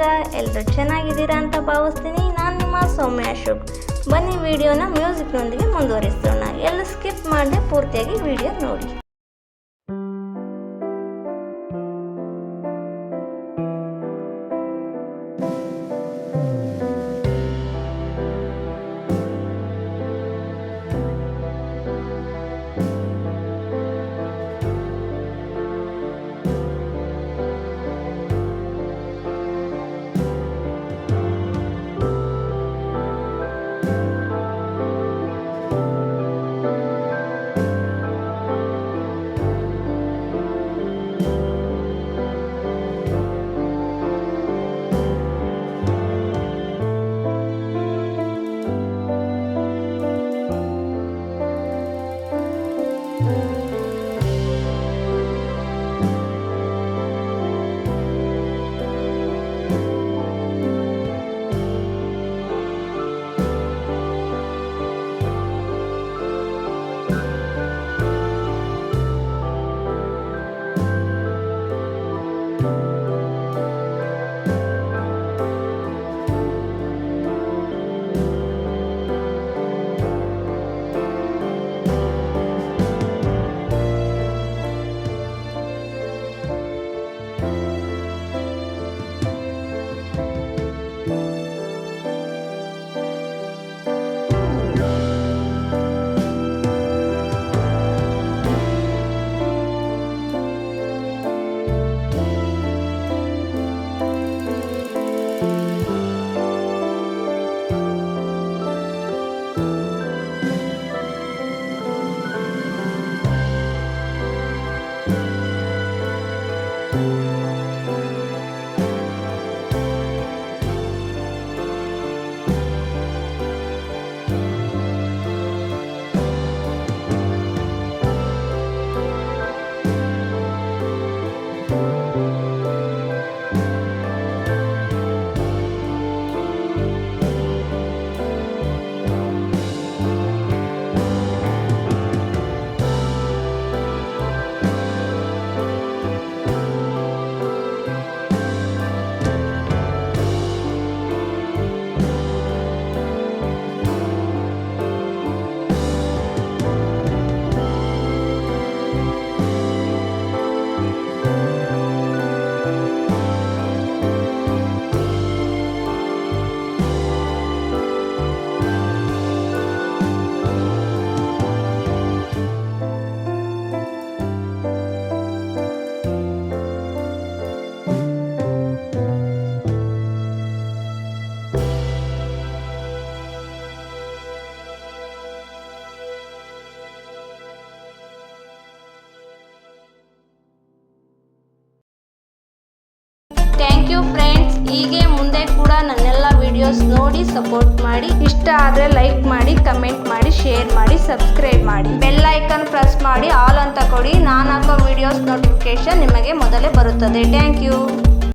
ಹೇಗಿದ್ದೀರಾ ಎಲ್ಲರೂ ಚೆನ್ನಾಗಿದ್ದೀರಾ ಅಂತ ಭಾವಿಸ್ತೀನಿ. ನಾನು ನಿಮ್ಮ ಸೌಮ್ಯ ಅಶೋಕ್. ಬನ್ನಿ, ವಿಡಿಯೋನ ಮ್ಯೂಸಿಕ್ನೊಂದಿಗೆ ಮುಂದುವರಿಸೋಣ. ಎಲ್ಲ ಸ್ಕಿಪ್ ಮಾಡದೆ ಪೂರ್ತಿಯಾಗಿ ವಿಡಿಯೋ ನೋಡಿ. ಥ್ಯಾಂಕ್ ಕೂಡ ನನ್ನೆಲ್ಲ ವಿಡಿಯೋಸ್ ನೋಡಿ ಸಪೋರ್ಟ್ ಮಾಡಿ. ಇಷ್ಟ ಆದರೆ ಲೈಕ್ ಮಾಡಿ ಕಮೆಂಟ್ ಮಾಡಿ ಶೇರ್ ಮಾಡಿ ಸಬ್ಸ್ಕ್ರೈಬ್ ಮಾಡಿ. ಬೆಲ್ ಐಕನ್ ಪ್ರೆಸ್ ಮಾಡಿ ಆಲ್ ಅಂತ ಕೊಡಿ. ನಾನು ಹಾಕೋ ವಿಡಿಯೋಸ್ ನೋಟಿಫಿಕೇಶನ್ ನಿಮಗೆ ಮೊದಲೇ ಬರುತ್ತದೆ. Thank you